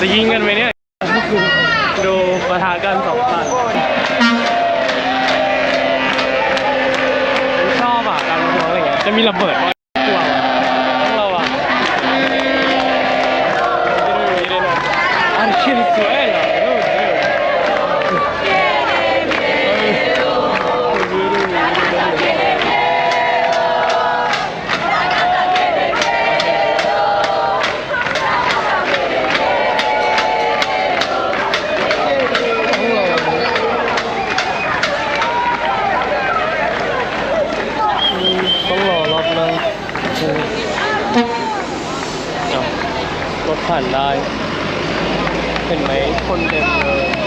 จะยิงกันไหมเนี่ยดูประทากันสองฝั่งชอบอะการประท้วงอะไรเงี้ยจะมีระเบิดกลัวต้องเราอะ Argenzuela, ต้องรอรอบหนึงรถผ่านได้ เห็นไหมคนเต็มเลย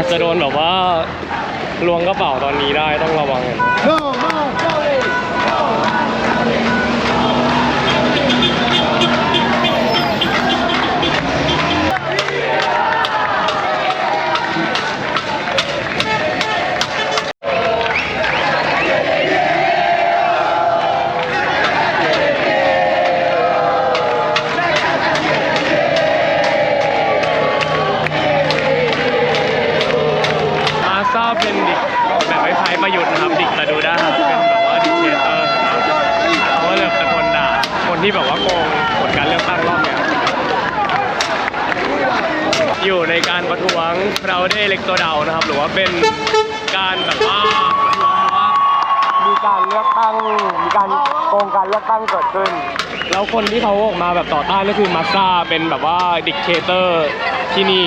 อาจจะโดนแบบว่าลวงกระเป๋าตอนนี้ได้ต้องระวังกัน ดิกแบบคล้ายๆประยุทธ์นะครับดิกตาดูด้าเป็นแบบว่าดิกเทเตอร์นะครับเขาก็เลยตะโกนด่าคนที่แบบว่าโกงผลการเลือกตั้งรอบเนี้ยอยู่ในการประท้วงเราได้เล็กตัวเดานะครับ หรือว่าเป็นการแบบว่าประท้วงเพราะว่า มีการเลือกตั้ง มีการโกงการเลือกตั้งเกิดขึ้น แล้วคนที่เขาออกมาแบบต่อต้านก็คือมาซาเป็นแบบว่าดิกเทเตอร์ที่นี่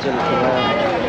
这里停了